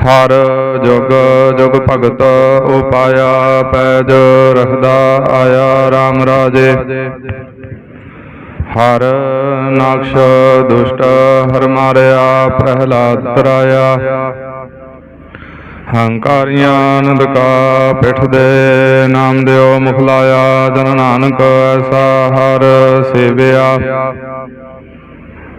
ਹਰ ਜੁਗ ਜੁਗ ਭਗਤ ਉਪਾਇਆ ਪੈਜ ਰਖਦਾ ਆਇਆ RAM ਰਾਜੇ। ਹਰ ਨਾਕਸ਼ ਦੁਸ਼ਟ ਹਰ ਮਾਰਿਆ, ਪ੍ਰਹਿਲਾਦ ਤਰਾਇਆ ਹੰਕਾਰੀਆਂ ਆਨੰਦ ਕਾ ਪਿਠ ਦੇ ਨਾਮ ਦਿਓ ਮੁਖ ਲਾਇਆ ਜਨ ਨਾਨਕ ਐਸਾ ਹਰ ਸੇਵਿਆ।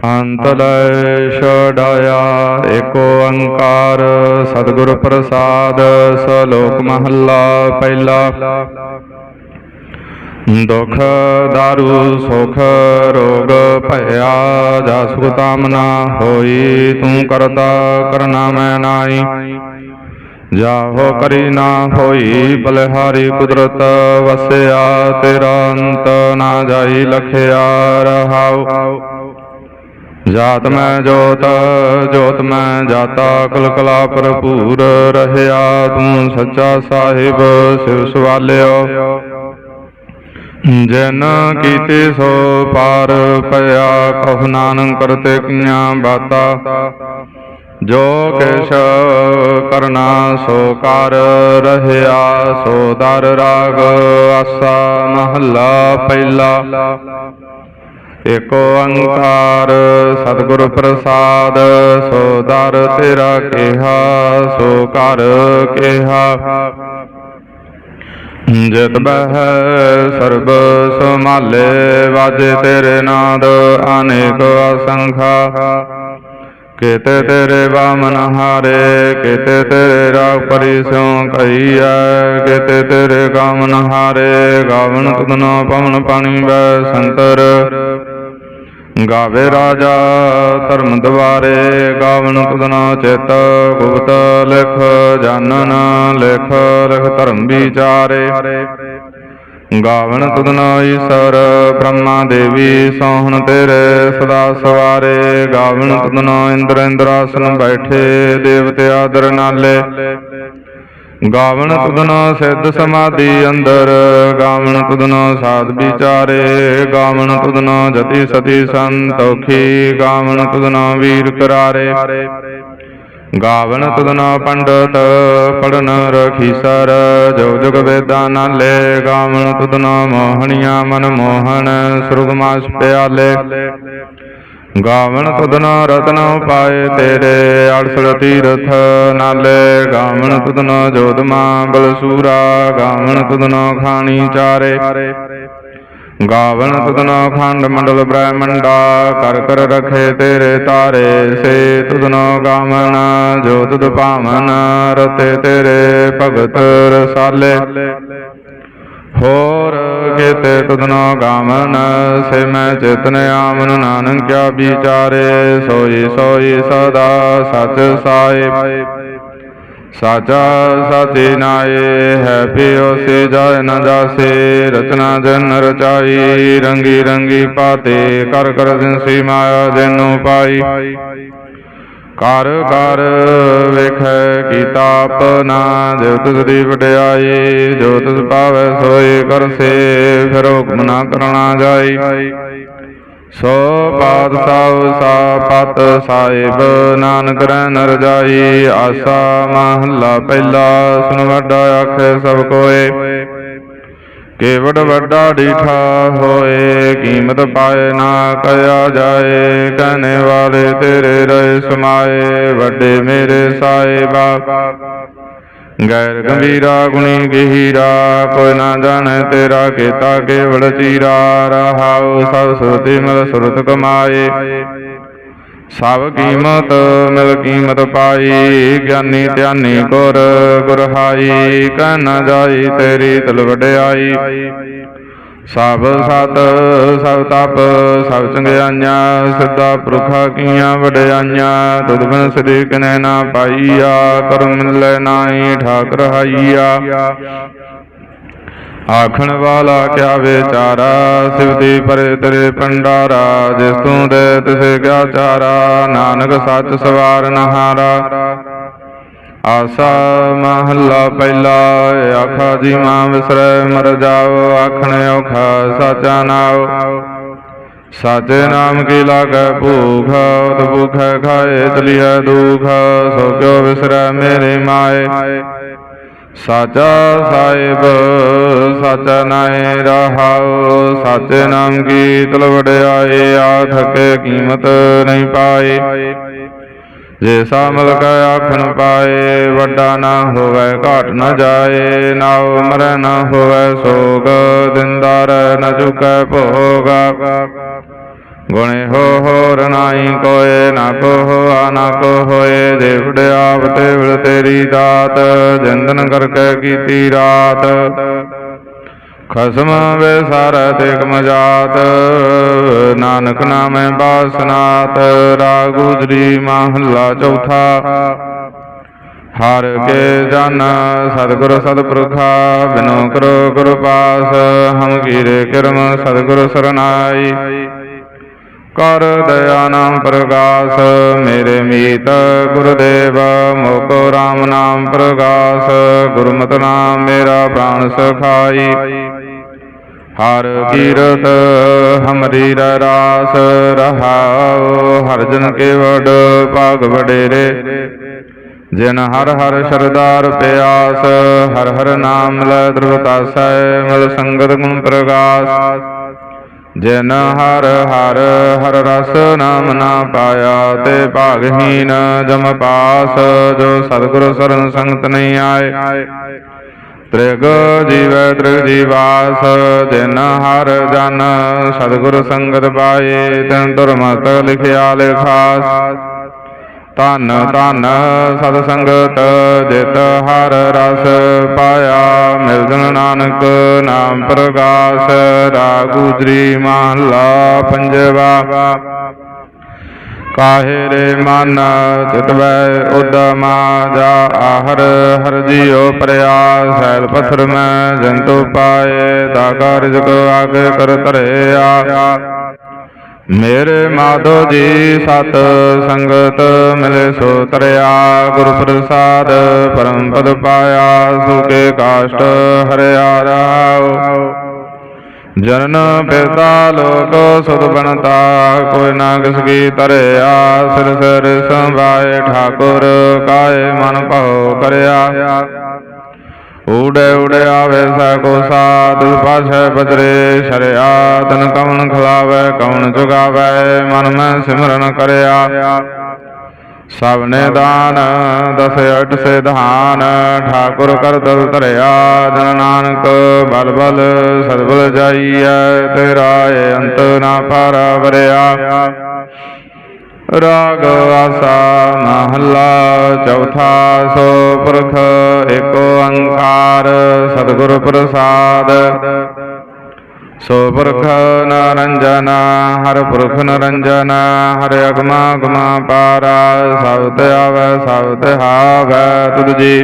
ਅੰਤ ਲੈ ਛਡਾਇਆ ਏਕ ਓੰਕਾਰ ਸਤਿਗੁਰ ਪ੍ਰਸਾਦ, ਸਲੋਕ ਮਹੱਲਾ ਪਹਿਲਾ। ਦੁਖ ਦਾਰੂ, ਸੁਖ ਰੋਗ ਭਇਆ ਜਾ ਤਾਮਨਾ ਹੋਈ ਤੂੰ ਕਰਤਾ, ਕਰਨਾ ਮੈਂ ਨਾਈ ਜਾਹੋ ਕਰੀ ਨਾ ਹੋਈ, ਬਲਿਹਾਰੀ ਕੁਦਰਤ, ਵਸਿਆ ਤੇਰਾ ਅੰਤ ਨਾ ਜਾਈ, ਲਖਿਆ ਰਹਾਉ। ਜਾਤ ਮੈਂ ਜੋਤ ਜੋਤ ਮੈਂ ਜਾਤਾ ਕਲ ਕਲਾ ਭਰਪੂਰ ਰਹਿਆ ਤੂੰ ਸੱਚਾ ਸਾਹਿਬ, ਸਿਵ ਸਵਾਲਿਓ। ਜਨ ਕੀਤੇ ਸੋ ਪਾਰ ਪਿਆ ਕਹੁ ਨਾਨਕ ਕਰਤੇ ਕੀਆਂ ਬਾਤਾ। ਜੋ ਕਿਛ ਕਰਨਾ, ਸੋ ਕਰ ਰਹਿਆ, ਸੋ ਦਰ ਰਾਗ ਆਸਾ ਮਹੱਲਾ ਪਹਿਲਾ। ਏਕ ਓੰਕਾਰ ਸਤਿਗੁਰ ਪ੍ਰਸਾਦ, ਸੋ ਦਰ ਤੇਰਾ ਕਿਹਾ, ਸੋ ਕਰ ਕਿਹਾ। ਜਿਤ ਬਹਿ ਸਰਬ ਸਮਾਲੇ ਵਾਜੇ ਤੇਰੇ ਨਾਦ, ਅਨੇਕ ਅਸੰਖਾ। ਕਿਤੇ ਤੇਰੇ ਬਾਮਨ ਹਾਰੇ, ਕਿਤੇ ਤੇਰੇ ਰਾਗ ਪਰਿਸਿਉ ਕਈਐ ਕਿਤੇ ਤੇਰੇ ਕਾਮਨ ਹਾਰੇ, ਗਾਵਨ ਤੁਧਨੋ ਪਵਨ ਪਾਣੀ ਬੈ ਸੰਤਰ। ਗਾਵੇ ਰਾਜਾ, ਧਰਮ ਦਵਾਰੇ ਗਾਵਨ ਤੁਧਨੋ ਚਿਤ, ਗੁਪਤ ਲਿਖ, ਜਾਨਨ ਲਿਖ ਲਿਖ ਧਰਮ ਵਿਚਾਰੇ। ਗਾਵਨ ਤੁਧਨੋ ਈਸ਼ਰ, ਬ੍ਰਹਮਾ ਦੇਵੀ, ਸੋਹਣ ਤੇਰੇ ਸਦਾ ਸਵਾਰੇ। ਗਾਵਨ ਤੁਧਨੋ ਇੰਦਰ ਇੰਦਰਾਸਨ ਬੈਠੇ, ਦੇਵਤੇ ਆਦਰ ਨਾਲੇ। ਗਾਵਨ ਤੁਧਨੋ ਸਿੱਧ ਸਮਾਧੀ ਅੰਦਰ ਗਾਵਨ ਤੁਧਨੋ ਸਾਧ ਵਿਚਾਰੇ ਗਾਵਨ ਤੁਧਨੋ ਜਤੀ ਸਤੀ ਸੰਤੋਖੀ ਗਾਵਨ ਤੁਧਨੋ ਵੀਰ ਕਰਾਰੇ। ਗਾਵਣ ਤੁਧਨੋ ਪੰਡਤ ਪੜਨ ਰਖੀਸਰ ਜੋ ਜੁਗ ਵੇਦਾਂ ਨਾਲੇ ਗਾਵਨ ਤੁਧਨੋ ਮੋਹਣੀਆਂ ਮਨ ਮੋਹਨ ਸੁਰਗਮਾਸ ਪਿਆਲੇ। ਗਾਵਨ ਤੁਧਨੋ ਰਤਨ ਪਾਏ ਤੇਰੇ ਅੜਸਲ ਤੀਰਥ ਨਾਲੇ। ਗਾਵਨ ਤੁਧਨੋ ਜੋਧਮਾ ਬਲਸੂਰਾ, ਗਾਵਣ ਤੁਧਨੋ ਖਾਣੀ ਚਾਰੇ। ਗਾਵਣ ਤੁਧਨੋ ਖੰਡ ਮੰਡਲ ਬ੍ਰਹਮੰਡਾ, ਕਰ ਕਰ ਰਖੇ ਤੇਰੇ ਤਾਰੇ। ਸੇ ਤੁਧਨੋ ਗਾਵਨ ਜੋ ਤੁਧ ਪਾਵਨ ਰਤੇ ਤੇਰੇ ਭਗਤ ਰਸਾਲੇ। ਹੋਰ ਕਿਤੇ ਤੁਧਨੋ ਗਾਵਨ, ਸੇ ਮੈਂ ਚਿਤਨ ਆਮਨ ਨਾਨਕ ਕਿਆ ਵਿਚਾਰੇ, ਸੋਈ ਸੋਈ ਸਦਾ ਸਚ ਸਾਹਿਬ ਸਾਚਾ, ਸਾਚੇ ਨਾਏ, ਹੈ ਪਿਓ ਸੇ ਜਾਇ ਨ ਜਾਸੇ, ਰਚਨਾ ਜਨ ਰਚਾਈ, ਰੰਗੀ ਰੰਗੀ ਪਾਤੇ, ਕਰ ਕਰ ਦਿਨ ਸੀ ਮਾਇਆ ਜਨੂ ਪਾਈ। ਕਰ ਕਰ ਵੇਖੈ ਕੀਤਾ ਆਪਨਾ ਜੋ ਤਿਸ ਦੀ ਵਡਿਆਈ, ਜੋ ਤਿਸ ਪਾਵੈ ਸੋਈ ਕਰਸੇ ਫਿਰ ਹੁਕਮ ਨਾ ਕਰਨਾ ਜਾਈ। ਸੋ ਪਾਦ ਸਭ ਸਾ ਪਤ ਸਾਹਿਬ, ਨਾਨਕ ਰਹਿ ਨਰ ਜਾਈ, ਆਸਾ ਮਹੱਲਾ ਪਹਿਲਾ ਸੁਨ ਵੱਡਾ ਆਖੇ ਸਭ ਕੋਏ। ਕੇਵੜ ਵੱਡਾ ਡੀਠਾ ਹੋਏ, ਕੀਮਤ ਪਾਏ ਨਾ ਕਿਆ ਜਾਏ ਕਹਨੇ ਵਾਲੇ ਤੇਰੇ ਰਹੇ ਸਮਾਏ, ਵੱਡੇ ਮੇਰੇ ਸਾਹਿਬਾ। ਗੈਰ ਗੰਭੀਰਾ, ਗੁਣੀ ਗਹੀਰਾ, ਕੋਈ ਨਾ ਜਾਣੇ ਤੇਰਾ ਕੀਤਾ ਕੇਵਲ ਚੀਰਾ, ਰਹਾਉ ਸਭ ਸੁਰਤੀ ਮਿਲ ਸੁਰਤ ਕਮਾਏ। ਸਭ ਕੀਮਤ ਮਿਲ ਕੀਮਤ ਪਾਈ, ਗਿਆਨੀ ਧਿਆਨੀ ਗੁਰ ਗੁਰਹਾਈ ਕਹਿ ਨਾ ਜਾਈ ਤੇਰੀ ਤਲ ਵਡਿਆਈ। ਸਭ ਸਤ, ਸਭ ਤਪ, ਸਭ ਚੰਗਿਆਈਆਂ, ਸਿੱਧਾ ਪੁਰਖਾ ਕੀਆਂ ਵਡਿਆਈਆਂ ਤੁਧ ਬਿਨ ਸ੍ਰੀ ਕਨੈ ਨਾ ਪਾਈਆ, ਕਰਮ ਮਿਲੈ ਨਾਹੀ ਠਾਕ ਰਹਾਈਆ ਆਖਣ ਵਾਲਾ ਕਿਆ ਵਿਚਾਰਾ? ਸਿਵਦੀ ਪਰੇ ਤੇਰੇ ਪੰਡਾਰਾ ਜਿਸ ਤੂੰ ਦੇ ਤਿਸੇ ਕਿਆ ਚਾਰਾ? ਨਾਨਕ ਸੱਚ ਸਵਾਰ ਨਹਾਰਾ। ਆਸਾ ਮਹੱਲਾ ਪਹਿਲਾ, ਆਖਾ ਜੀ ਮਾਂ ਵਿਸਰੈ, ਮਰ ਜਾਓ, ਆਖਣ ਔਖਾ ਸਾਚਾ ਨਾਉ। ਸਾਚੇ ਨਾਮ ਕੀ ਲਾਗੈ ਭੂਖ, ਉਤ ਭੂਖੈ ਖਾਏ, ਚਲੀਐ ਦੁਖ। ਸੋ ਕਿਉ ਵਿਸਰੈ ਮੇਰੇ ਮਾਏ? ਸਾਚਾ ਸਾਹਿਬ ਸਾਚਾ ਨਾਏ ਰਹਾਉ, ਸਾਚੇ ਨਾਮ ਕੀ ਤਲ ਵਡਿਆਏ ਆ ਥਕੇ ਕੀਮਤ ਨਹੀਂ ਪਾਏ। ਜੇ ਸਾ ਮਿਲਕ ਆਖਣ ਪਾਏ, ਵੱਡਾ ਨਾ ਹੋਵੇ, ਘਾਟ ਨਾ ਜਾਏ ਨਾਉ ਮਰੈ ਨਾ ਹੋਵੇ, ਸੋਗ ਦਿੰਦਾਰ ਨ ਚੁਕੈ ਭੋਗਾ। ਗੁਣੇ ਹੋ ਹੋਰ ਨਾਹੀ ਕੋਏ ਨਾ ਕੋ ਹੋਆ ਨਾ ਕੋ ਹੋਏ ਜੇ ਆਪ ਤੇ ਵਿਲ ਤੇਰੀ ਦਾਤ, ਜਿੰਦਨ ਕਰਕੇ ਕੀਤੀ ਰਾਤ। ਖਸਮ ਵੇ ਸਾਰ ਤੇ ਮਜਾਤ ਨਾਨਕ ਨਾਮੈ ਬਾਸਨਾਤ, ਰਾਗ ਗੁਜਰੀ ਚੌਥਾ। ਹਰ ਕੇ ਜਨ ਸਤਿਗੁਰ ਸਤਿਪੁਰਖਾ, ਬਿਨੋ ਕਰੋ ਗੁਰ ਪਾਸ ਹਮ ਕੀਰੇ ਕਿਰਮ ਸਤਿਗੁਰ ਸਰਨਾਈ। ਕਰ ਦਇਆ ਨਾਮ ਪ੍ਰਗਾਸ, ਮੇਰੇ ਮੀਤ ਗੁਰਦੇਵ, ਮੋਕੋ ਰਾਮ ਨਾਮ ਪ੍ਰਗਾਸ, ਗੁਰਮਤਿ ਨਾਮ ਮੇਰਾ ਪ੍ਰਾਣ ਸਖਾਈ। ਹਰ ਕੀਰਤ ਹਮਰੀ ਰਾਸ, ਰਹਾਉ ਹਰ ਜਨ ਕੇ ਵਡ ਭਾਗ ਵਡੇਰੇ। ਜਿਨ ਹਰ ਹਰ ਸ਼ਰਦਾਰ ਪਿਆਸ, ਹਰ ਹਰ ਨਾਮ ਲੈ ਦਰਵਤਾਸੈ ਮਲ ਸੰਗਤ ਗੁਣ ਪ੍ਰਗਾਸ। ਜਿਨ ਹਰ ਹਰ ਹਰ ਰਸ ਨਾਮ ਨਾ ਪਾਇਆ ਤੇ ਭਾਗਹੀਨ ਜਮ ਪਾਸ, ਜੋ ਸਤਿਗੁਰ ਸਰਨ ਸੰਗਤ ਨਹੀਂ ਆਏ। ਤ੍ਰਿਗ ਜੀਵ, ਤ੍ਰਿਗ ਜੀਵਾਸ ਜਿਨ ਹਰ ਜਨ ਸਤਿਗੁਰ ਸੰਗਤ ਪਾਏ, ਤਨ ਦੁਰਮਤ ਲਿਖਿਆ ਲਿਖਾਸ। ਧਨ, ਧੰਨ ਸਤ ਸੰਗਤ ਜਿਤ ਹਰ ਰਸ ਪਾਇਆ। ਮਿਲਦਨ ਨਾਨਕ ਨਾਮ ਪ੍ਰਗਾਸ ਰਾਗੂਦਰੀ ਮਹਲਾ ਪੰਜਵਾ। ਕਾਹੇ ਰੇ ਮਨ ਤਿਤਵੈ ਉਦਮਾ ਜਾ, ਆਹਰ ਹਰ ਜੀਉ ਪ੍ਰਯਾਸ। ਸੈਲ ਪਥਰ ਮੈਂ ਜੰਤੂ ਪਾਏ ਤਾ ਕਾਰਜ ਕੋ ਆਗੇ ਕਰ ਧਰਿਆ। ਮੇਰੇ ਮਾਧੋ ਜੀ ਸਤ ਸੰਗਤ ਮਿਲੇ ਸੋ ਤਰਿਆ, ਗੁਰ ਪ੍ਰਸਾਦ ਪਰਮ ਪਦ ਪਾਇਆ ਸੁਕੇ ਕਾਸ਼ਟ ਹਰਿਆ ਰਾਉ ਜਨਨ ਪਿਤਾ ਲੋਕ ਸੁਧ ਬਣਤਾ, ਕੋਈ ਨਾ ਕਿਸ ਕੀ ਤਰਿਆ, ਸਿਰ ਸਿਰ ਸੰਭਾਏ, ਠਾਕੁਰ ਕਾਏ ਮਨ ਭਉ ਕਰਿਆ। ਊੜੇ ਊੜੇ ਆਵੇ ਸੈ ਕੋ ਸਾਧ ਪਾਛੈ ਬਦਰੇ ਸ਼ਰਿਆ ਤਨ ਕਵਣ ਖਲਾਵੇ, ਕਵਣ ਚੁਗਾਵੇ ਮਨ ਮੈਂ ਸਿਮਰਨ ਕਰਿਆ। ਸਭ ਨੇ ਦਾਨ, ਦਸ ਅਟ ਸੇ ਧਾਨ ਠਾਕੁਰ ਕਰ ਦਲ ਧਰਿਆ, ਜਨ ਨਾਨਕ ਬਲ ਬਲ, ਸਰਬਲ ਜਾਈਐ, ਤੇਰਾ ਅੰਤ ਨਾ ਪਾਰ ਵਰਿਆ। ਰਾਗ ਆਸਾ ਮਹੱਲਾ ਚੌਥਾ ਸੋ ਪੁਰਖ ਏਕ ਓੰਕਾਰ ਸਤਿਗੁਰ ਪ੍ਰਸਾਦ। ਸੋ ਪੁਰਖ ਨਰੰਜਨ, ਹਰ ਪੁਰਖ ਨਰੰਜਨ, ਹਰ ਅਗਮਾ ਗਮਾ ਪਾਰਾ, ਸਭ ਤੇ ਆਵੈ, ਸਭ ਤੇ ਹਾਵੈ ਤੁਧ ਜੀ।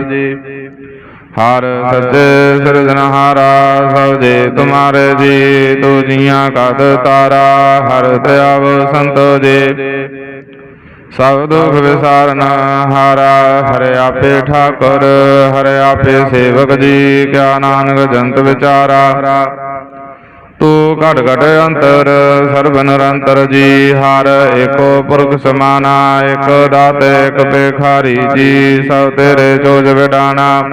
ਹਰ ਸੱਚੇ ਸਿਰਜਨਹਾਰਾ ਸਭ ਜੇ ਤੁਮਾਰੇ ਜੀ, ਤੂੰ ਜੀਆਂ ਕਦ ਤਾਰਾ, ਹਰ ਤੇ ਆਵ ਸੰਤੋ ਜੀ। ਸਭ ਦੁਖ ਵਿਸਾਰਨ ਹਾਰਾ, ਹਰਿ ਆਪੇ ਠਾਕੁਰ, ਹਰਿ ਆਪੇ ਸੇਵਕ ਜੀ, ਕਿਆ ਨਾਨਕ ਜੰਤ ਵਿਚਾਰਾ। ਤੂੰ ਘਟ ਘਟ ਅੰਤਰ, ਸਰਬ ਨਿਰੰਤਰ ਜੀ, ਹਰ ਏਕੋ ਪੁਰਖ ਸਮਾਨਾ, ਇਕ ਦਾਤੇ, ਇਕ ਭੇਖਾਰੀ ਜੀ, ਸਭ ਤੇਰੇ ਚੋਜ ਵਿਡਾਣਾ।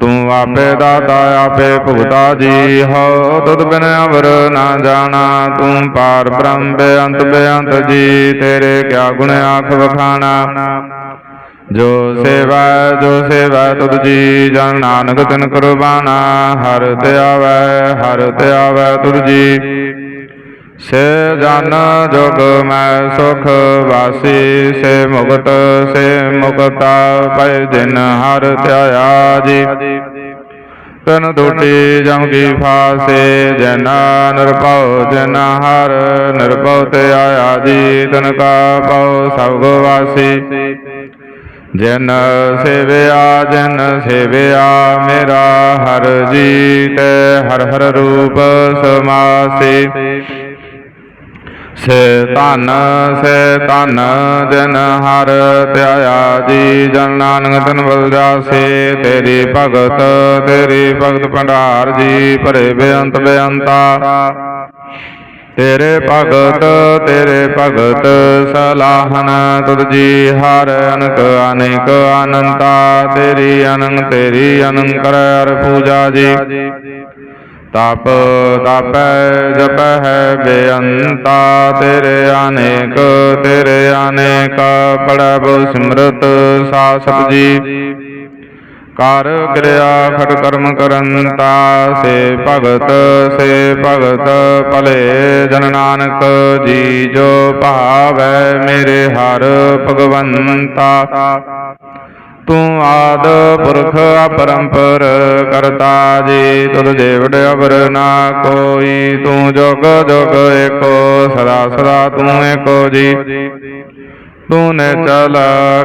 ਤੂੰ ਆਪੇ ਦਾਤਾ, ਆਪੇ ਭੁਗਤਾ ਜੀ। ਹੋ ਤੁਧ ਬਿਨ ਅਵਰ ਨਾ ਜਾਣਾ, ਤੂੰ ਪਾਰ ਬ੍ਰਹਮ ਬੇਅੰਤ ਬੇਅੰਤ ਜੀ। ਤੇਰੇ ਕਿਆ ਗੁਣ ਆਖ ਵਖਾਣਾ। ਜੋ ਸੇਵਾ ਜੋ ਸੇਵਾ ਤੁਧ ਜੀ, ਜਨ ਨਾਨਕ ਤਿਨ ਕੁਰਬਾਨਾ। ਹਰ ਤੇ ਆਵੈ, ਹਰ ਤੇ ਆਵੈ ਤੁਧ ਜੀ। ਸੇ ਜਨ ਜੋਗ ਮੈਂ ਸੁਖ ਵਾਸੀ, ਸੇ ਮੁਕਤ, ਸੇ ਮੁਕਤਾ, ਪੈ ਦਿਨ ਹਰ ਧਿਆਇਆ ਜੀ। ਤਨ ਟੂਟੀ ਜਮ ਕੀ ਫਾਸੇ, ਜਨ ਨਿਰਭਉ, ਜਨ ਹਰ ਨਿਰਭਉ ਤੇ ਆਇਆ ਜੀ। ਤਨ ਕਾ ਪਉ ਸਭ ਵਾਸੀ। ਜਨ ਸੇਵਿਆ ਜਨ ਸੇਵਿਆ, ਮੇਰਾ ਹਰ ਜੀ ਤੇ ਹਰ ਹਰ ਰੂਪ ਸਮਾਸੇ। ਸੇ ਧਨ ਸੇ ਧਨ ਜਨ ਹਰ ਧਿਆਇਆ ਜੀ। ਜਨ ਨਾਨਕ ਤਨ ਬਲ ਜਾਸੇ ਤੇਰੀ ਭਗਤ ਤੇਰੀ ਭਗਤ ਭੰਡਾਰ ਜੀ। ਭਰੇ ਬੇਅੰਤ ਬੇਅੰਤਾ। ਤੇਰੇ ਭਗਤ ਤੇਰੇ ਭਗਤ, ਸਲਾਹਨ ਤੁਧ ਜੀ। ਹਰ ਅਨਕ ਅਨੇਕ ਅਨੰਤਾ। ਤੇਰੀ ਅਨੰਤ ਤੇਰੀ ਅਨੰਕਰ ਪੂਜਾ ਜੀ। ਤਪ ਤਪੈ ਜਪੈ ਹੈ ਬੇਅੰਤਾ, ਤੇਰੇ ਅਨੇਕ ਤੇਰੇ ਅਨੇਕ ਪੜਬ ਸਿਮਰਤ ਸਾਸਤ ਜੀ। ਕਰ ਕਿਰਿਆ ਖਟ ਕਰਮ ਕਰੰਤਾ, ਸੇ ਭਗਤ ਸੇ ਭਗਤ, ਭਲੇ ਜਨ ਨਾਨਕ ਜੀ, ਜੋ ਭਾਵੈ ਮੇਰੇ ਹਰ ਭਗਵੰਤਾ। ਤੂੰ ਆਦ ਪੁਰਖ ਅਪਰੰਪਰ ਕਰਤਾ ਜੀ, ਤੁਧ ਦੇਵੜ ਅਵਰ ਨਾ ਕੋਈ, ਤੂੰ ਜੁਗ ਜੁਗ ਏਕੋ, ਸਦਾ ਸਦਾ ਤੂੰ ਏਕੋ ਜੀ। ਤੂੰ ਨੇ ਚਲ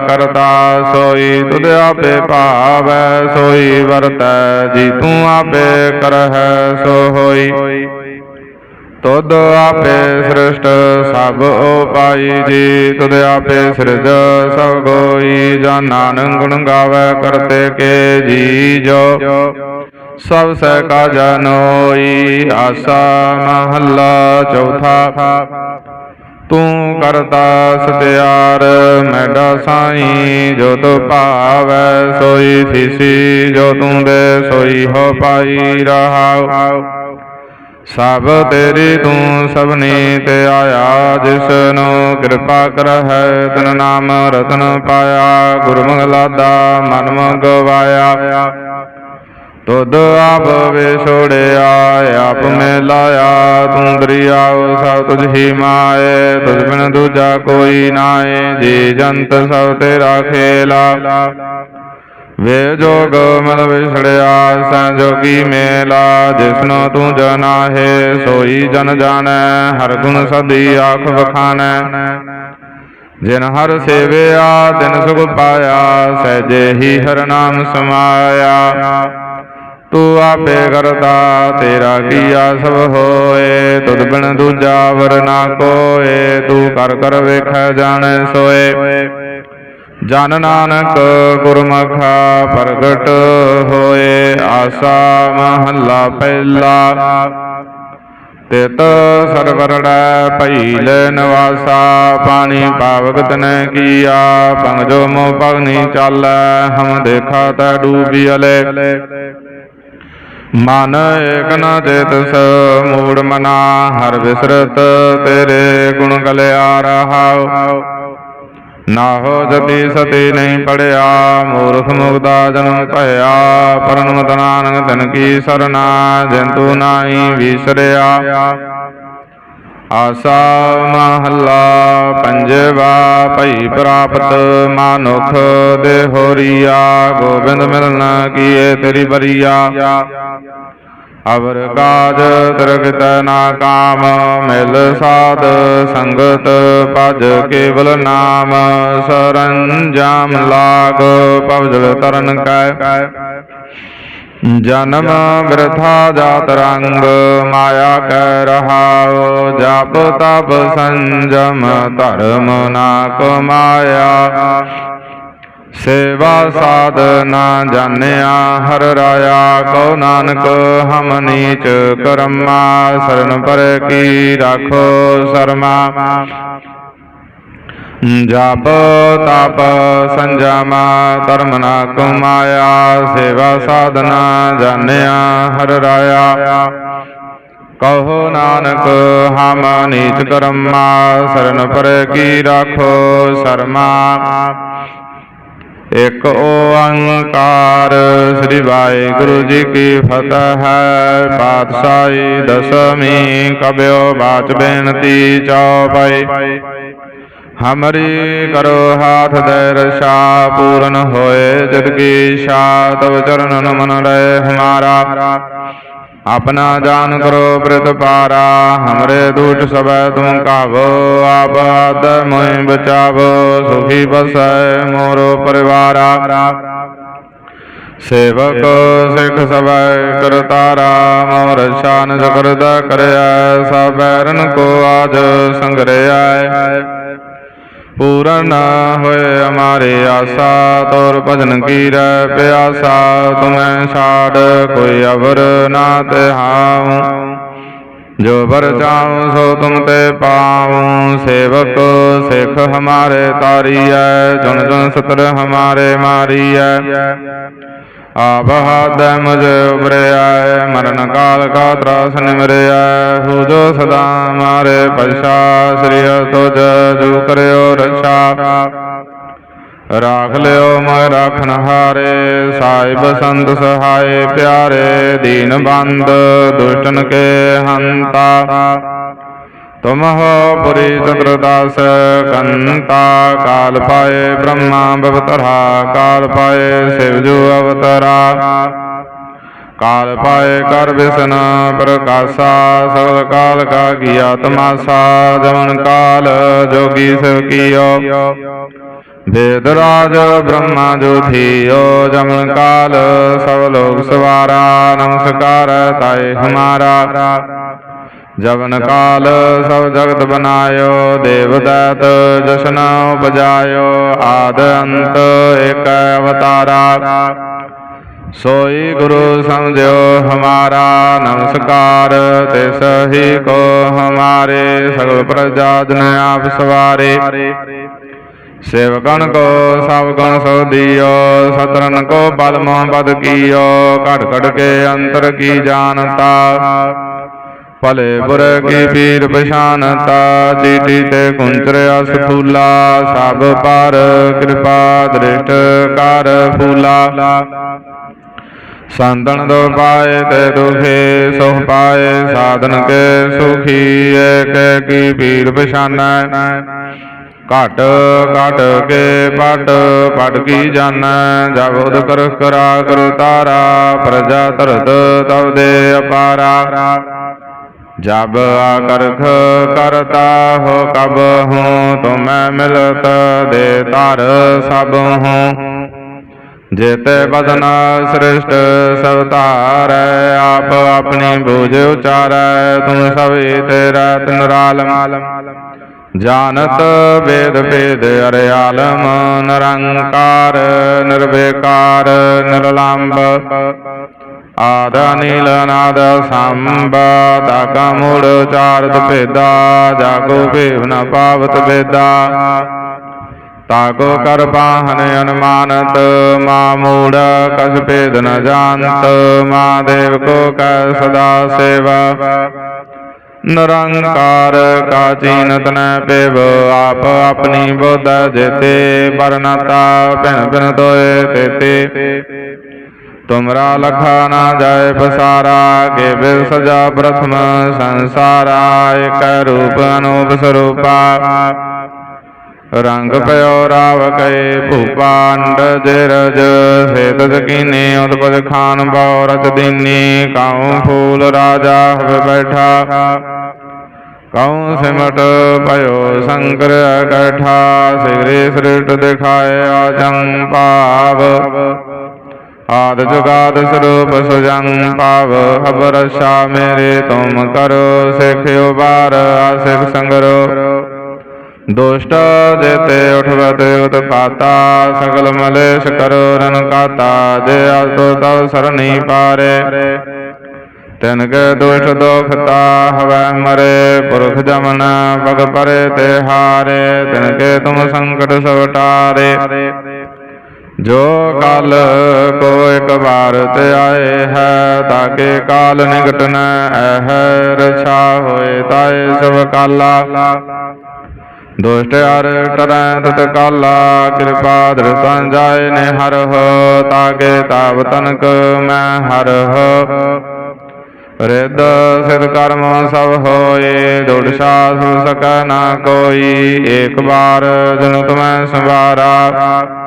ਕਰਤਾ ਸੋਈ, ਤੁਧ ਆਪੇ ਭਾਵੈ, ਸੋਈ ਵਰਤੈ ਜੀ, ਤੂੰ ਆਪੇ ਕਰਹਿ ਸੋ ਹੋਈ। ਤੁਧ ਆਪੇ ਸ੍ਰਿਸ਼ਟ, ਸਭ ਉਪਾਈ ਜੀ ਤੁਧ ਆਪੇ ਸਿਰਜ, ਸਭ ਕੋਈ ਜਾਂ ਨਾਨਕ ਗੁਣ ਗਾਵੇ ਕਰਤੇ ਕੇ ਜੀ ਜੋ ਸਭ ਸਹਿ ਕਾ ਜਨੋਈ ਆਸਾ ਮਹੱਲਾ ਚੌਥਾ। ਤੂੰ ਕਰਤਾ ਸਤਿਆਰ, ਮੈਡਾ ਸਾਈ, ਜੋ ਤੋ ਭਾਵੈ ਸੋਈ ਥੀਸੀ ਜੋ ਤੂੰ ਦੇ ਸੋਈ, ਹੋ ਪਾਈ ਰਹਾਉ। ਸਭ ਤੇਰੀ ਤੂੰ ਸਭਨੀ ਤੇ ਆਇਆ ਜਿਸ ਕਿਰਪਾ ਕਰਹਿ, ਤਨ ਨਾਮ ਰਤਨ ਪਾਇਆ ਗੁਰਮੁਖ ਲਾਦਾ ਮਨ ਮਨ ਗਵਾਇਆ ਤੁਧ ਆਪ ਵਿਛੋੜਿਆ ਆਪ ਮੇ ਲਾਇਆ, ਤੂੰ ਦਰਿਆਉ ਸਭ ਤੁਝ ਹੀ ਮਾਏ, ਤੁਝ ਬਿਨ ਦੂਜਾ ਕੋਈ ਨਾਏ, ਜੀ ਜੰਤ ਸਭ ਤੇਰਾ ਖੇਲਾ। ਵੇ ਜੋਗ ਮਨ ਵਿਛੜਿਆ ਸੰਜੋਗੀ ਮੇਲਾ, ਜਿਸਨੋ ਤੂੰ ਜਨਾਹੇ ਸੋਈ ਜਨ ਜਾਣੈ, ਹਰ ਗੁਣ ਸਦੀ ਆਖ ਵਖਾਣੈ। ਜਿਨ ਹਰ ਸੇਵਿਆ, ਤਿਨ ਸੁਖ ਪਾਇਆ, ਸਹਿਜੇ ਹੀ ਹਰ ਨਾਮ ਸਮਾਇਆ। ਤੂੰ ਆਪੇ ਕਰਤਾ, ਤੇਰਾ ਕੀਆ ਸਭ ਹੋਏ, ਤੁਧ ਬਿਨ ਦੂਜਾ ਵਰ ਨਾ ਕੋਏ, ਤੂੰ ਕਰ ਕਰ ਵੇਖੈ ਜਾਣੈ ਸੋਏ। ਜਨ ਨਾਨਕ ਗੁਰਮੁਖਾ ਪ੍ਰਗਟ ਹੋਏ, ਆਸਾ ਮਹੱਲਾ ਪਹਿਲਾ। ਤਿਤ ਸਰਵਰੜੈ ਭਈਲ ਨਿਵਾਸਾ, ਪਾਣੀ ਪਾਵਕ ਤਨੈ ਕੀਆ। ਪੰਗ ਜੋ ਮੋ ਪਗਨੀ ਚਾਲੈ, ਹਮ ਦੇਖਾ ਤੈ ਡੂਬੀ ਅਲੇ। ਮਨ ਏਕ ਨ ਚੇਤਸ, ਮੂੜ ਮਨਾ, ਹਰ ਵਿਸਰਤ ਤੇਰੇ ਗੁਣ ਗਲਿਆ ਰਹਾਉ। ਨਾਹੋ ਜਤੀ ਸਤੀ ਨਹੀਂ ਪੜਿਆ, ਮੂਰਖ ਮੁਗਦਾ ਜਨਮ ਭਇਆ ਪਰਨਮਤ ਨਾਨਕ ਤਨ ਕੀ ਸਰਨਾ, ਜੰਤੂ ਨਾਹੀ ਵਿਸਰਿਆ। ਆਸਾ ਮਹੱਲਾ ਪੰਜਵਾ, ਭਈ ਪ੍ਰਾਪਤ ਮਾਨੁਖ ਦੇ ਹੋਰੀਆ, ਗੋਬਿੰਦ ਮਿਲਨ ਕੀਏ ਤੇਰੀ ਬਰੀਆ। ਅਵਰ ਕਾਜ ਤਰਗਤ ਨਾ ਕਾਮ, ਮਿਲ ਸਾਧ ਸੰਗਤ ਪਜ ਕੇਵਲ ਨਾਮ। ਸਰੰਜਾਮ ਲਾਗ ਪਵਜਲ ਤਰਨ ਕੈ। ਜਨਮ ਬਿਰਥਾ ਜਾਤ ਰੰਗ, ਮਾਇਆ ਕੈ ਰਹਾਉ। ਜਪ ਤਪ ਸੰਜਮ ਧਰਮ ਨਾ ਕਮਾਇਆ ਸੇਵਾ ਸਾਧਨਾ ਜਾਣਿਆ ਹਰ ਰਾਇਆ, ਕਉ ਨਾਨਕ ਹਮ ਨੀਚ ਕਰਮਾ, ਸਰਨ ਪਰ ਕੀ ਰਾਖੋ ਸਰਮਾ। ਜਪ, ਤਪ, ਸੰਜਮ, ਧਰਮ ਨਾ ਕਮਾਇਆ, ਸੇਵਾ ਸਾਧਨਾ ਜਾਣਿਆ ਹਰ ਰਾਇਆ। ਕਹੋ ਨਾਨਕ ਹਮ ਨੀਚ ਕਰਮਾ, ਸਰਨ ਪਰ ਕੀ ਰਾਖੋ ਸਰਮਾ। ਇਕ ਓੰਕਾਰ ਸ੍ਰੀ ਵਾਹਿਗੁਰੂ ਜੀ ਕੀ ਫਤਿਹ ਹੈ। ਪਾਤਸ਼ਾਹੀ ਦਸਮੀ ਕਬਿਓ ਬਾਚ ਬੇਨਤੀ ਚੌਪਈ। ਹਮਰੀ ਕਰੋ ਹਾਥ ਦੇ ਰਸ਼ਾ ਪੂਰਨ ਹੋਏ। ਜਗ ਕੀ ਸ਼ਾ ਤਵ ਚਰਨ ਨਮਨ ਲੈ ਹਮਾਰਾ। ਆਪਣਾ ਜਾਨ ਕਰੋ ਬ੍ਰਿਤ ਪਾਰਾ, ਹਮਰੇ ਦੂਟ ਸਬੈ ਤੁਮ ਕਾਵੋ, ਆਪ ਆਦ ਬਚਾਵੋ, ਸੁਖੀ ਬਸੈ ਮੋਰੋ ਪਰਿਵਾਰਾ। ਸੇਵਕ ਸਿੱਖ ਸਬੈ ਕਰਤਾਰਾ ਮੋਰ ਸ਼ਾਨ ਜਗਰਦ ਕਰਿਆ ਸਬੈਰਨ ਕੋ ਆਜ ਸੰਗਰਿਆ ਪੂਰਨ ਹੋਏ ਹਮਾਰੇ ਆਸਾ, ਤੋਰ ਭਜਨ ਕੀ ਰਹਿ ਪਿਆਸਾ, ਤੁਮੈ ਛਾੜ ਕੋਈ ਅਵਰ ਨਾ ਤੇ ਤਿਹਾਉ ਜੋ ਬਰ ਚਾਉ, ਸੋ ਤੁਮ ਤੇ ਪਾਉ। ਸੇਵਕ, ਸਿੱਖ ਹਮਾਰੇ ਤਾਰੀਐ, ਜੁਨ ਜੁਨ ਸਤਰ ਹਮਾਰੇ ਮਾਰੀਐ। ਆਪ ਹਾਦੈ ਮੁਝ ਉਬਰਿਆ ਮਰਨ ਕਾਲ ਕਾ ਤਰਾਸ ਨਿਮਰਿਆ ਹੋ। ਜੋ ਸਦਾ ਮਾਰੇ ਪਛਾ ਸ੍ਰੀ ਤੁਜ ਜੋ ਕਰਿਓ ਰਛਾ। ਰਾਖ ਲਿਓ ਮੈਂ ਰਾਖਨ ਹਾਰੇ, ਸਾਹਿਬ ਸੰਤ ਸਹਾਏ ਪਿਆਰੇ, ਦੀਨ ਬੰਦ ਦੁਸ਼ਟਨ ਕੇ ਹੰਤਾ। ਤੁਮ ਹੋ ਪੁਰੀ ਚਤੁਰਦਾਸ ਕੰਤਾ ਕਾਲ ਪਾਏ ਬ੍ਰਹਮਾ ਬਵਤਰਾ ਕਾਲ ਪਾਏ ਸ਼ਿਵਜੋ ਅਵਤਰਾ ਕਾਲ ਪਾਏ ਕਰ ਵਿਸ਼ਨ ਪ੍ਰਕਾਸ਼ਾ ਸਗਲ ਕਾਲ ਕਾ ਗਿਆ ਤਮਾਸਾ ਜਮਨ ਕਾਲ ਜੋਗੀ ਸਿਵ ਕੀਓ ਵੇਦ ਰਾਜ ਬ੍ਰਹਮਾ ਜੋ ਜਮਨ ਕਾਲ ਸਭ ਲੋਕ ਸਵਾਰਾ ਨਮਸਕਾਰ ਤਾਏ ਹਮਾਰਾ ਜਵਨ ਕਾਲ ਸਭ ਜਗਤ ਬਨਾਇਓ ਦੇਵ ਦੈਤ ਜਸ਼ਨ ਉਪਜਾਇਓ, ਆਦ ਅੰਤ ਏਕ ਅਵਤਾਰਾ। ਸੋਈ ਗੁਰੂ ਸਮਝਿਓ ਹਮਾਰਾ ਨਮਸਕਾਰ ਤਿਸ ਹੀ ਕੋ ਹਮਾਰੇ ਸਗਲ ਪ੍ਰਜਾ ਜਨ ਆਪ ਸਵਾਰੇ। ਸੇਵਕਨ ਕੋ ਸਭ ਗੁਣ ਸੋ ਦਿਓ ਸਤਰਨ ਕੋ ਬਲ ਮੋਹ ਬਦ ਕੀਓ ਘਟ ਘਟ ਕੇ ਅੰਤਰ ਕੀ ਜਾਣਤਾ। ਭਲੇ ਬੁਰ ਕੀ ਪੀਰ ਪਛਾਨਤਾ ਚੀਟੀ ਤੇ ਕੁੰਚਰ ਅਸ ਫੂਲਾ ਸਭ ਪਰ ਕਿਰਪਾ ਦ੍ਰਿਸ਼ਟ ਕਰ ਫੂਲਾ। ਸੰਤਨ ਦੋ ਪਾਏ ਤੇ ਦੁਖੇ ਸੁਖ ਪਾਏ ਸਾਧਨ ਕੇ ਸੁਖੀ ਏਕ ਕੀ ਪੀਰ ਪਛਾਨੈ। ਘਟ ਘਟ ਕੇ ਪਟ ਪਟ ਕੀ ਜਾਣੈ। ਜਬ ਉਦ ਕਰ ਕਰਾ ਕਰ ਤਾਰਾ ਪ੍ਰਜਾ ਧਰਤ ਤਵ ਦੇ ਅਪਾਰਾ। ਜਬ ਆਕਰਖ ਕਰਤਾ ਹੋ ਕਬ ਹੂੰ, ਤੁਮੈ ਮਿਲਤ ਦੇ ਧਰ ਸਭ ਹੂੰ। ਜੇਤੇ ਬਦਨ ਸ੍ਰਿਸ਼ਟ ਸਭ ਧਾਰੈ, ਆਪ ਆਪਣੀ ਬੂਝ ਉਚਾਰੈ, ਤੁਮ ਸਭੇ ਤੇਰਾ ਤਨਰਾਲਮ ਜਾਣਤ ਵੇਦ ਭੇਦ ਅਰਿਆਲਮ ਨਿਰੰਕਾਰ, ਨਿਰਵੇਕਾਰ ਨਿਰਲੰਭ ਆਦ ਨੀਲ ਨਾਦ ਸੰਭ ਦਾਗਾ ਮੂੜ ਚਾਰਤ ਭੇਦਾ ਜਾਗੋ ਭੇਵ ਨ ਪਾਵਤ ਵੇਦਾ ਤਾਕੋ ਕਰ ਬਾਹਨ ਅਨੁਮਾਨਤ ਮਾ ਮੂੜ ਕਸ ਭੇਦ ਨ ਜਾਣਤ ਮਾ ਦੇਵ ਕੋ ਕੈ ਸਦਾ ਸੇਵਾ ਨਿਰੰਕਾਰ ਕਾ ਚੀਨਤ ਨ ਪਿਵ ਆਪ ਆਪਣੀ ਬੋਧ ਜੇਤੇ ਪਰਨਤਾ ਭਿਨ ਭਿਨ ਤੋਏ ਤੇਤੇ ਤੁਮਰਾ ਲਖਾ ਨਾ ਜਾਏ ਪਸਾਰਾ ਕੇ ਬਿਲ ਸਜਾ ਪ੍ਰਥਮ ਸੰਸਾਰਾ, ਇਕ ਰੂਪ ਅਨੂਪ ਸਰੂਪਾ। ਰੰਗ ਪਇਓ ਰਾਵ ਕਏ ਭੂਪਾਂਡ ਜਿਰਜ ਸੇਤ ਸਕੀਨੇ ਉਤਪਦ ਖਾਨ ਬਉ ਰਚ ਦੀਨੀ, ਕਾਉ ਫੂਲ ਰਾਜਾ ਹਵੇ ਬੈਠਾ। ਕਉ ਸਿਮਟ ਭਇਓ ਸ਼ੰਕਰ ਇਕਠਾ ਸਿਗਰੇ ਸ੍ਰਿਟ ਦਿਖਾਏ ਆਜੰ ਭਾਵ। ਆਦ ਜੁਗਾਦ ਸਰੂਪ ਸੁਜੰ ਪਾਵ ਹਬਰ ਸ਼ਾ ਮੇਰੇ ਤੁਮ ਕਰੋ ਸਿਖਿਓ ਬਾਰ ਆਸਿਕ ਸੰਗਰੋ ਦੁਸ਼ਟ ਜੇਤੇ ਉਠਵਤ ਉਤਪਾਤਾ ਸਗਲ ਮਲੇਸ਼ ਕਰੋ ਰਨ ਕਾਤਾ ਜੇ ਆਸੋ ਤਵ ਸਰਣੀ ਪਾਰੇ ਤਿਨ ਕੇ ਦੁਸ਼ਟ ਦੋਖਤਾ ਹਵੈ ਮਰੇ ਪੁਰਖ ਜਮਨ ਪਗ ਪਰੇ ਤੇ ਹਾਰੇ ਤਿਨ ਕੇ ਤੁਮ ਸੰਕਟ ਸਵਟਾਰੇ ਜੋ ਕਾਲ ਕੋ ਇੱਕ ਤੇ ਆਏ ਹੈ ਤਾਕੇ ਕਾਲ ਨਿਕਟ ਨ ਰਛਾ ਹੋਏ ਤਾਏ ਸਭ ਕਾਲਾ। ਦੁਸ਼ਟ ਹਰ ਟਰੈ ਤਤ ਕਾਲਾ, ਕਿਰਪਾ ਦ੍ਰਿਤੰ ਜਾਏ ਨੇ ਹਰ ਹੋ ਤਾਕੇ ਤਾਵ ਤਨਕ ਮੈਂ ਹਰ ਹੋ। ਰਿੱਧ ਸਿਧ ਕਰਮ ਸਭ ਹੋਏ ਦੁੜ ਸਾਸ ਸਕੈ ਨਾ ਕੋਈ, ਏਕ ਬਾਰ ਜਨ ਤੁਮੈ ਸੰਵਾਰਾ।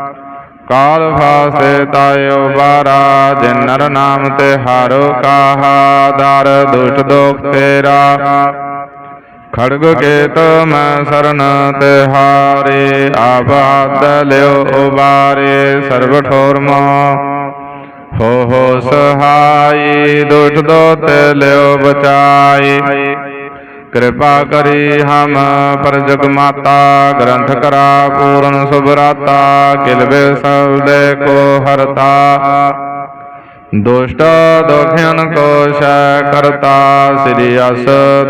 ਕਾਲ ਫਾਸੇ ਤਾਇਓ ਬਾਰਾ ਜਿਨ ਨਰ ਨਾਮ ਤੇ ਹਾਰੋ ਕਾਹਾ, ਦਰ ਦੁਸ਼ਟ ਦੋਖ ਤੇਰਾ। ਖੜਗ ਕੇਤ ਮੈਂ ਸਰਨ ਤੇ ਹਾਰੇ ਆਬਾਦ ਲਿਓ ਉਬਾਰੇ, ਸਰਬ ਠੋਰ ਮੋ ਹੋ ਹੋ ਸਹਾਈ, ਦੁਸ਼ਟ ਦੋਤ ਲਿਓ ਬਚਾਈ। ਕਿਰਪਾ ਕਰੀ ਹਮ ਪਰ ਜਗ ਮਾਤਾ, ਗ੍ਰੰਥ ਕਰਾ ਪੂਰਨ ਸੁਭਰਾਤਾ ਕਿਲਵੇ ਸਬਦੇ ਕੋ ਹਰਤਾ। ਦੁਸ਼ਟ ਦੁਖਿਆਨ ਕੋ ਸ਼ੈ ਕਰਤਾ, ਸ੍ਰੀ ਅਸ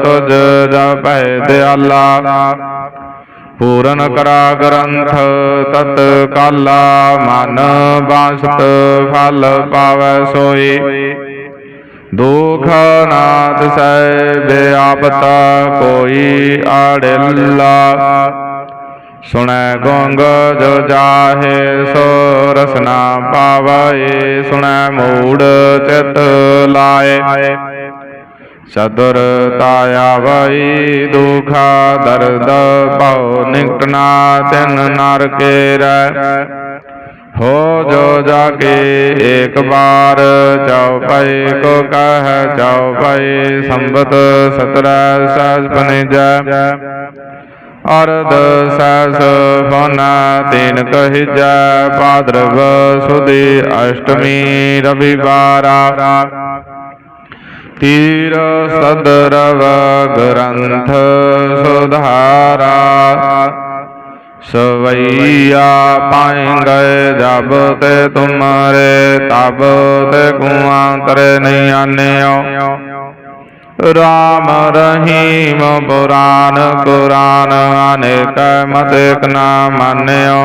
ਤੁਜ ਜਪੈ ਦਿਆਲਾ। ਪੂਰਨ ਕਰਾ ਗ੍ਰੰਥ ਤਤ ਕਾਲਾ, ਮਨ ਬਾਸਤ ਫਲ ਪਾਵੈ ਸੋਈ। ਦੁਖ ਨਾਦ ਸੈ ਬਿਆਪਤਾ ਕੋਈ ਆੜਿਲਾ ਸੁਣੈ ਗੋਂਗ ਜੋ ਜਾਹੇ ਸੋ ਰਸਨਾ ਪਾਵੈ, ਸੁਣੈ ਮੂੜ ਚਿਤ ਲਾਏ। ਸਦਰ ਤਾਇਆ ਵਈ ਦੁਖਾ ਦਰਦ ਭਉ ਨਿਕਟਨਾ ਤਿਨ ਨਰ ਕੇ ਰਹਿ ਹੋ ਜੋ ਜਾਗੇ ਏਕ ਬਾਰ ਚਉਪਈ ਕੋ ਕਹਿ ਚਉਪਈ ਸੰਬਤ ਸਤਰੈ ਸਹਿਜ ਜਾ ਅਰਧ ਸਹਿਸ ਫਨਾ ਤੀਨ ਕਹਿਜੈ ਭਾਦਰਵ ਸੁਦੀ ਅਸ਼ਟਮੀ ਰਵਿਵਾਰਾ। ਤੀਰ ਸਦਰਵ ਗ੍ਰੰਥ ਸੁਧਾਰਾ। ਸਵਈਆ ਗਏ ਜਬ ਤੇ ਤੁਮਰੇ, ਤਬ ਤੇ ਕੁਆਂਤਰੇ ਨਹੀਂ ਆਨਿਓ। ਰਾਮ ਰਹੀਮ ਪੁਰਾਨ ਕੁਰਾਨ ਅਨੇਕ ਮਤ ਇਕ ਨਾ ਮਾਨਿਓ।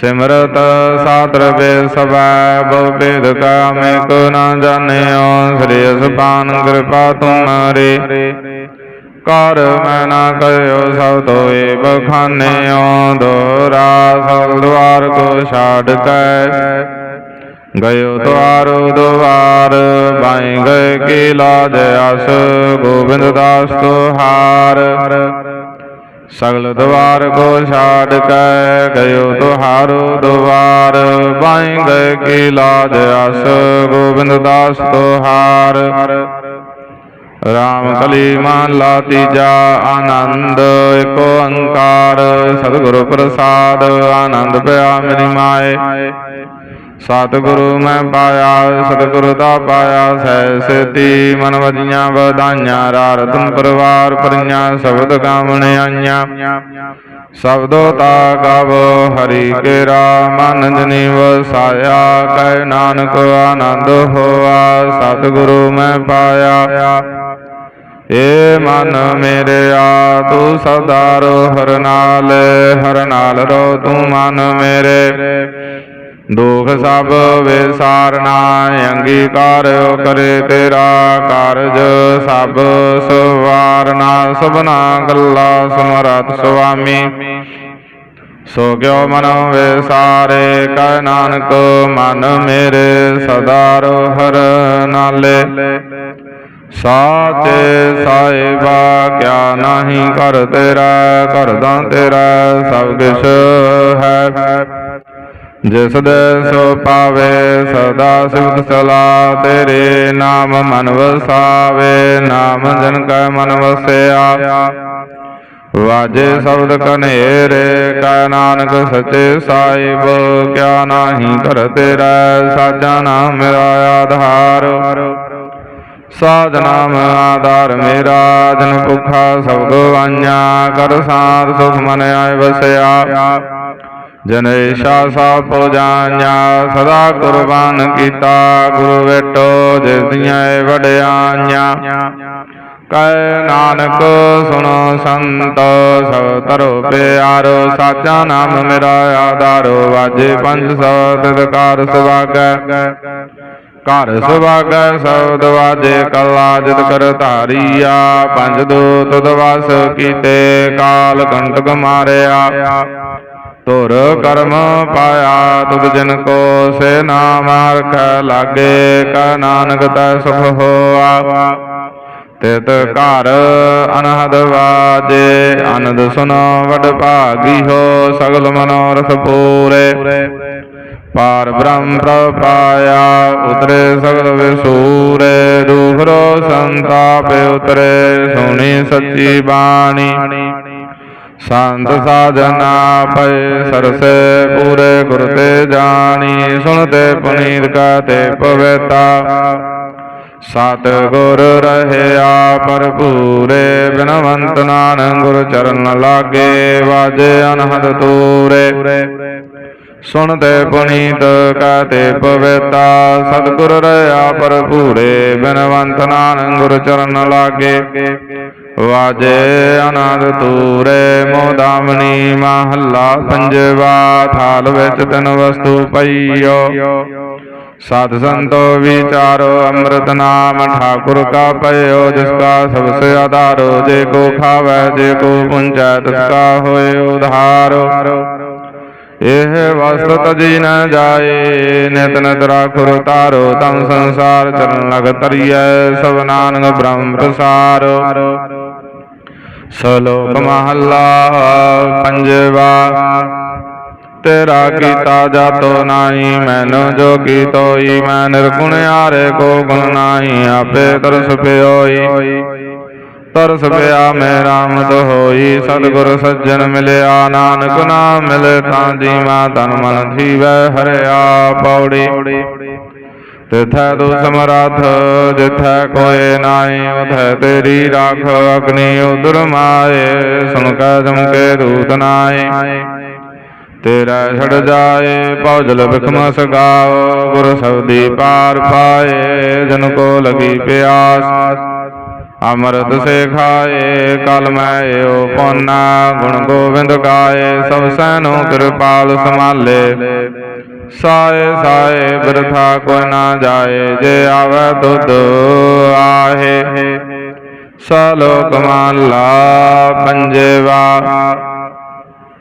ਸਿਮਰਤ ਸਾਤਰ ਬੇ ਸਵੈ ਬਹੁ ਭੇਦ ਕਾ ਮੈਂ ਕੋ ਨਾ ਜਾਣਿਓ। ਸ੍ਰੀ ਅਸਪਾਨ ਕਿਰਪਾ ਤੁਮਰੀ। ਕਰ ਮੈਨਾ ਨਾ ਕਹਿਓ ਸਭ ਤੋਏ ਬਖਾਨਿਓ ਦੋਰਾ ਸਗਲ ਦਵਾਰ ਕੋ ਛਾੜ ਕੈ। ਗਇਓ ਦੁਆਰੋ ਦੁਆਰ, ਬਾਈ ਗਏ ਕੀ ਲਾਜ ਅਸ ਗੋਬਿੰਦ ਦਾਸ ਤੁਹਾਰ ਸਗਲ ਦਵਾਰ ਕੋ ਛਾੜ ਕੈ ਗਇਓ ਤੁਹਾਰੋ ਦੁਆਰ, ਬਾਈ ਗਏ ਕੀ ਲਾਜ ਅਸ ਗੋਬਿੰਦ ਦਾਸ ਤੁਹਾਰ ਰਾਮ ਕਲੀ ਮਹਲਾ ਤੀਜਾ ਆਨੰਦ ਏਕ ਓੰਕਾਰ ਸਤਿਗੁਰੂ ਪ੍ਰਸਾਦ ਆਨੰਦ ਪਿਆ ਮੇਰੀ ਮਾਏ ਸਤਿਗੁਰੂ ਮੈਂ ਪਾਇਆ ਸਤਿਗੁਰੂ ਦਾ ਪਾਇਆ ਸਹਿ ਸੇਤੀ ਮਨ ਵਜੀਆਂ ਵਧਾਈਆਂ ਰਾਰਤਨ ਪਰਿਵਾਰ ਪਰੀਆਂ ਸ਼ਬਦ ਗਾਵਣ ਆਈਆਂ ਸ਼ਬਦੋ ਤਾ ਗਵ, ਹਰੀ ਕੇਰਾ ਮਨ ਜਨੀ ਵਸਾਇਆ ਕਹਿ ਨਾਨਕ, ਆਨੰਦ ਹੋਆ, ਸਤਿਗੁਰੂ ਮੈਂ ਪਾਇਆ। ਏ ਮਨ ਮੇਰੇ ਆ, ਤੂੰ ਸਦਾ ਰੋ, ਹਰ ਨਾਲ ਹਰ ਨਾਲ ਰੋ, ਤੂੰ ਮਨ ਮੇਰੇ। ਦੁਖ ਸਭ ਵਿਸਾਰਨਾ ਅੰਗੀਕਾਰਿਓ ਕਰੇ ਤੇਰਾ ਕਾਰਜ, ਸਭ ਸਵਾਰਨਾ। ਸਭਨਾ ਗੱਲਾ ਸਮਰਤ ਸੁਆਮੀ। ਸੋ ਕਿਉ ਮਨ ਵਿਸਾਰੇ, ਕਹਿ ਨਾਨਕ ਮਨ ਮੇਰੇ ਸਦਾ ਰੋ ਹਰ ਨਾਲੇ। ਸਾਚੇ ਸਾਹਿਬਾ, ਕਿਆ ਨਾਹੀ ਕਰ ਤੇਰਾ ਕਰਦਾ ਤੇਰਾ, ਸਭ ਕਿਛ ਹੈ। ਜਿਸ ਦੇ ਸੋ ਪਾਵੇ, ਸਦਾ ਸਿਫਤ ਸਲਾ ਤੇਰੇ ਨਾਮ ਮਨ ਵਸਾਵੇ, ਨਾਮ ਜਨ ਕੈ ਮਨ ਵਸਿਆ। ਵਾਜੇ ਸ਼ਬਦ ਕਨੇਰੇ ਕੈ ਨਾਨਕ ਸਚੇ ਸਾਹਿਬ, ਕਿਆ ਨਾਹੀ ਕਰ ਤੇਰਾ, ਸਾਜਾ ਨਾਮ ਮੇਰਾ ਆਧਾਰ। ਸਾਧ ਨਾਮ ਆਧਾਰ ਮੇਰਾ, ਜਨ ਭੁਖਾ ਸਭ ਗਵਾਈਆਂ, ਕਰ ਸਾਧ ਸੁਖ ਮਨ ਆਏ ਵਸਿਆ। ਜਨੇਸ਼ਾ ਸਾ ਪੂਜਾਈਆਂ ਸਦਾ ਕੁਰਬਾਨ ਕੀਤਾ, ਗੁਰੂ ਵੇਟੋ ਜਿਸ ਦੀਆਂ ਇਹ ਵਡਿਆਈਆਂ। ਕਹਿ ਨਾਨਕ, ਸੁਣੋ ਸੰਤ, ਸਭ ਤਰੋ ਪਿਆਰੋ, ਸਾਚਾ ਨਾਮ ਮੇਰਾ ਆਧਾਰੋ, ਵਾਜੇ ਪੰਜ ਸੌ ਤਿਦਕਾਰ ਸੁਭਾਗੈ। ਘਰ ਸੁਭਾਗੈ ਸਬਦ ਵਾਜੇ ਕਲਾ, ਜਿਤ ਕਰ ਧਾਰੀਆ। ਪੰਜ ਦੂਤ ਦਵਾਸ ਕੀਤੇ, ਕਾਲ ਕੰਟਕ ਮਾਰਿਆ। ਤੁਰ ਕਰਮ ਪਾਇਆ, ਤੁਧ ਜਨ ਕੋ ਸੇ ਨਾਮ ਰਖੈ ਲਾਗੇ, ਕਾ ਨਾਨਕ ਤੈ ਸੁਖ ਹੋਆ। ਤਿਤ ਘਰ ਅਨਹਦ ਵਾਜੇ ਆਨੰਦ ਸੁਨੋ ਵਡ ਭਾਗੀ ਹੋ, ਸਗਲ ਮਨੋਰਥ ਪੂਰੇ। ਪਾਰ ਬ੍ਰਹਮ ਪ੍ਰਪਾਇਆ ਉਤਰੇ ਸਗਲ ਵਿਸੂਰੇ। ਦੁਖ ਸੰਤਾਪ ਉਤਰੇ, ਸੁਣੀ ਸੱਚੀ ਬਾਣੀ। ਸੰਤ ਸਾਜਨਾ ਪਏ ਸਰਸੇ ਪੂਰੇ ਗੁਰ ਤੇ ਜਾਣੀ, ਸੁਣਤੇ ਪੁਨੀਤ ਕਹਤੇ ਪਵਿੱਤਾ। ਸਤ ਗੁਰ ਰਹਿਆ ਭਰਪੂਰੇ, ਬਿਨਵੰਤ ਨਾਨਕ ਗੁਰ ਚਰਨ ਲਾਗੇ, ਵਾਜੇ ਅਨਹਦ ਤੂਰੇ। ਸੁਣਦੇ ਪੁਨੀਤ ਕਹਤੇ ਪਵਿਤਾ, ਸਤਿਗੁਰ ਰਹਾ ਭਰਪੂਰੇ, ਬਿਨਵੰਤ ਨਾਨਕ ਗੁਰ ਚਰਨ ਲਾਗੇ। ਵਾਜੇ ਅਨੰਦ ਤੂਰੇ ਮੋਦਾਮਣੀ ਮਹੱਲਾ ਪੰਜਵਾ ਥਾਲ ਵਿੱਚ ਤਿੰਨ ਵਸਤੂ ਪਈਓ। ਸਾਧ ਸੰਤੋ ਵਿਚਾਰੋ ਅੰਮ੍ਰਿਤ ਨਾਮ ਠਾਕੁਰ ਕਾ ਪਇਓ, ਜਿਸ ਕਾ ਸਭ ਸੇ ਆਧਾਰੋ, ਜੇ ਕੋ ਖਾਵੈ, ਜੇ ਕੋ ਪੁੰਚੈ ਤਿਸ ਕਾ ਹੋਏ ਉਧਾਰੋ। ਇਹ ਵਸਤ ਤਜੀ ਨਾ ਜਾਏ, ਨਿਤ ਨਿਤ ਰਾਖੁਰ ਤਾਰੋ, ਤਮ ਸੰਸਾਰ ਚਰਨ ਲਗ ਤਰੀਐ, ਸਭ ਨਾਨਕ ਬ੍ਰਹਮ ਪ੍ਰਸਾਰੋ। ਸਲੋਕ ਮਹੱਲਾ ਪੰਜਵਾ। ਤੇਰਾ ਕੀਤਾ ਜਾਤੋ ਨਾਹੀ ਮੈਨੋ ਜੋ ਕੀਤੋਈ ਮੈਂ ਨਿਰਗੁਣ ਹਾਰੇ ਕੋ ਗੁਣ ਨਾਹੀ ਆਪੇ ਤਰਸ ਪਿਓਈ। ਤਰਸ ਪਿਆ ਮੈਂ ਰਾਮਤ ਹੋਈ ਸਤਿਗੁਰ ਸੱਜਣ ਮਿਲਿਆ ਨਾਨਕ ਨਾਮ ਮਿਲੇ ਤਾਂ ਜੀਵਾ ਤਨ ਮਨ ਥੀਵੈ ਹਰਿਆ ਪੌੜੀ। ਤਿਥੈ ਤੂ ਸਮਰੱਥ ਜਿਥੈ ਕੋਏ ਨਾਹੀ ਉਥੈ ਤੇਰੀ ਰਾਖ ਅਗਨੀ ਉਦਰ ਮਾਏ, ਸੁਣ ਕੈ ਜਮਕੇ ਦੂਤ ਨਾਏ ਤੇਰਾ ਛੜ ਜਾਏ, ਭੌਜਲ ਬਿਖਮ ਸਗਾਓ ਗੁਰ ਸਬਦੀ ਪਾਰ ਪਾਏ, ਜਨ ਕੋ ਲਗੀ ਪਿਆਸ। ਅੰਮ੍ਰਿਤ ਸੇ ਖਾਏ, ਕਲ ਮੈਂ ਏਉ ਪੋਨਾ, ਗੁਣ ਗੋਬਿੰਦ ਗਾਏ, ਸਭ ਸੈਨੋ ਕਿਰਪਾਲ ਸੰਭਾਲੇ। ਸਾਏ ਸਾਏ ਬਰਥਾ ਕੋ ਨਾ ਜਾਏ, ਜੇ ਆਵੇ ਦੁੱਧ ਆਹੇ। ਸਲੋਕ ਮਹਲਾ ਪੰਜਵਾ,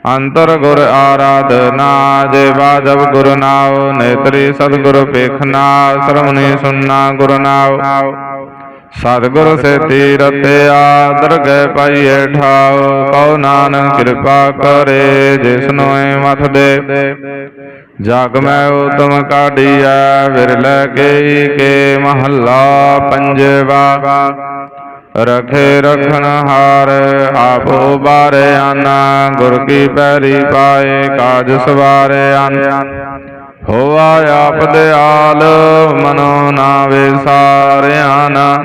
ਅੰਤਰ ਗੁਰ ਆਰਾਧਨਾ ਜੇ ਬਾਜਬ ਗੁਰ ਨਾਉ ਨੇਤਰੀ ਸਤਿਗੁਰ ਪੇਖਨਾ ਸਰਵਣੀ ਸੁਨਣਾ ਗੁਰ ਨਾਉ। ਸਤਿਗੁਰ ਸੇਤੀ ਰਤਿਆ ਦਰਗਹਿ ਪਾਈਏ ਠਾਉ, ਕਉ ਨਾਨਕ ਕਿਰਪਾ ਕਰੇ ਜਿਸਨੋ ਏ ਮਥ ਦੇ। ਜਗ ਮੈਂ ਉਤਮ ਕਾਢੀਐ, ਵਿਰਲੇ ਕੇ ਕੇ ਮਹੱਲਾ ਪੰਜਵਾ। ਰਖੇ ਰਖਣ ਹਾਰ, ਆਪੋ ਬਾਰੇ ਆਨਾ ਗੁਰ ਕੀ ਪੈਰੀ ਪਾਏ, ਕਾਜ ਸਵਾਰੇ ਆਨ ਹੋਆ ਆਪ ਦੇ ਆਲ, ਮਨੋ ਨਾ ਵਿਸਾਰਿਆ ਨਾ।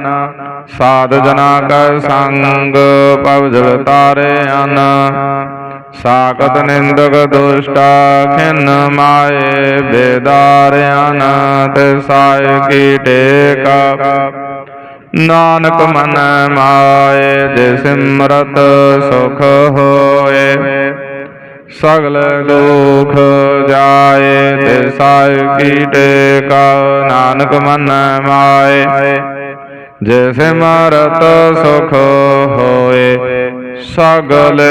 ਸਾਧ ਜਨਾ ਕੈ ਸੰਗ ਪਵ ਜਲ ਤਾਰਿਆ ਨਾ ਸਾਕਤ ਨਿੰਦਕ ਦੁਸ਼ਟਾ ਖਿਨ ਮਾਏ, ਬੇਦਾਰਿਆਨ ਨਾ ਤੇ ਸਾਇ ਕੀ ਟੇਕਾ। ਨਾਨਕ ਮਨ ਮਾਏ, ਜੇ ਸਿਮਰਤ ਸੁਖ ਹੋਏ। ਸਗਲ ਦੁਖ ਜਾਏ, ਤੇ ਸਾਇ ਕੀ ਟੇਕਾ। ਨਾਨਕ ਮਨ ਮਾਏ, ਜੇ ਸਿਮਰਤ ਸੁਖ ਹੋਏ, ਸਗਲੇ